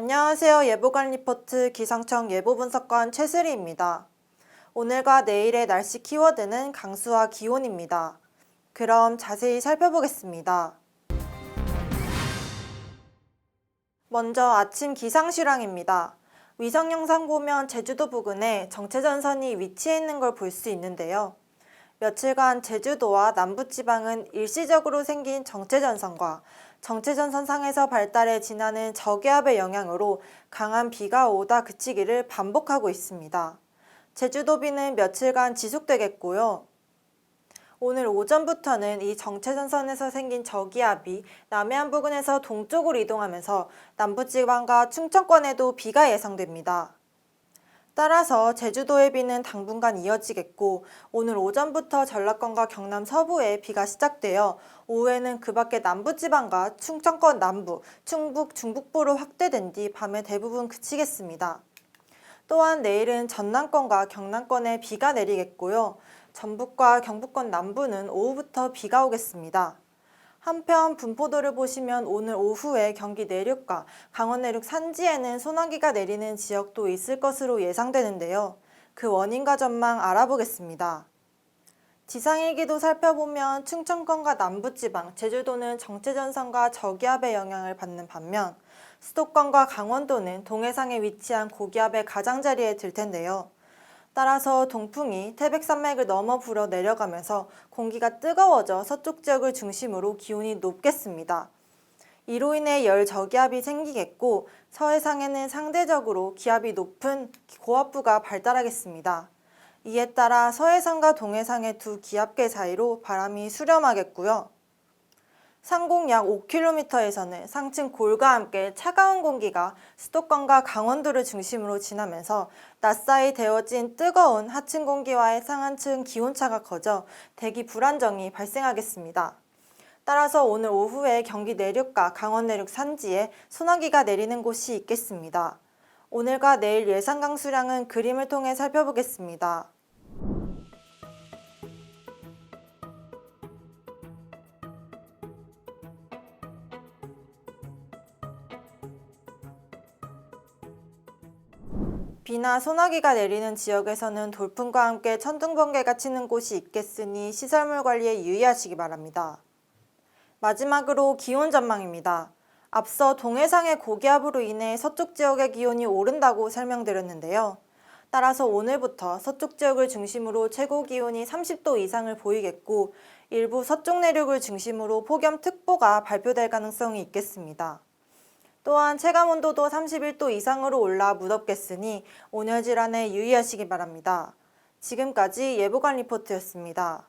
안녕하세요. 예보관 리포트 기상청 예보분석관 최슬희입니다. 오늘과 내일의 날씨 키워드는 강수와 기온입니다. 그럼 자세히 살펴보겠습니다. 먼저 아침 기상 실황입니다. 위성 영상 보면 제주도 부근에 정체전선이 위치해 있는 걸 볼 수 있는데요. 며칠간 제주도와 남부지방은 일시적으로 생긴 정체전선과 정체전선 상에서 발달해 지나는 저기압의 영향으로 강한 비가 오다 그치기를 반복하고 있습니다. 제주도 비는 며칠간 지속되겠고요. 오늘 오전부터는 이 정체전선에서 생긴 저기압이 남해안 부근에서 동쪽으로 이동하면서 남부지방과 충청권에도 비가 예상됩니다. 따라서 제주도의 비는 당분간 이어지겠고 오늘 오전부터 전라권과 경남 서부에 비가 시작되어 오후에는 그 밖에 남부지방과 충청권 남부, 충북, 중북부로 확대된 뒤 밤에 대부분 그치겠습니다. 또한 내일은 전남권과 경남권에 비가 내리겠고요. 전북과 경북권 남부는 오후부터 비가 오겠습니다. 한편 분포도를 보시면 오늘 오후에 경기 내륙과 강원 내륙 산지에는 소나기가 내리는 지역도 있을 것으로 예상되는데요. 그 원인과 전망 알아보겠습니다. 지상일기도 살펴보면 충청권과 남부지방, 제주도는 정체전선과 저기압의 영향을 받는 반면 수도권과 강원도는 동해상에 위치한 고기압의 가장자리에 들 텐데요. 따라서 동풍이 태백산맥을 넘어 불어 내려가면서 공기가 뜨거워져 서쪽 지역을 중심으로 기온이 높겠습니다. 이로 인해 열 저기압이 생기겠고 서해상에는 상대적으로 기압이 높은 고압부가 발달하겠습니다. 이에 따라 서해상과 동해상의 두 기압계 사이로 바람이 수렴하겠고요. 상공 약 5km에서는 상층 골과 함께 차가운 공기가 수도권과 강원도를 중심으로 지나면서 낮사이 데워진 뜨거운 하층 공기와의 상하층 기온차가 커져 대기 불안정이 발생하겠습니다. 따라서 오늘 오후에 경기 내륙과 강원 내륙 산지에 소나기가 내리는 곳이 있겠습니다. 오늘과 내일 예상 강수량은 그림을 통해 살펴보겠습니다. 비나 소나기가 내리는 지역에서는 돌풍과 함께 천둥 번개가 치는 곳이 있겠으니 시설물 관리에 유의하시기 바랍니다. 마지막으로 기온 전망입니다. 앞서 동해상의 고기압으로 인해 서쪽 지역의 기온이 오른다고 설명드렸는데요. 따라서 오늘부터 서쪽 지역을 중심으로 최고 기온이 30도 이상을 보이겠고 일부 서쪽 내륙을 중심으로 폭염특보가 발표될 가능성이 있겠습니다. 또한 체감 온도도 31도 이상으로 올라 무덥겠으니 온열 질환에 유의하시기 바랍니다. 지금까지 예보관 리포트였습니다.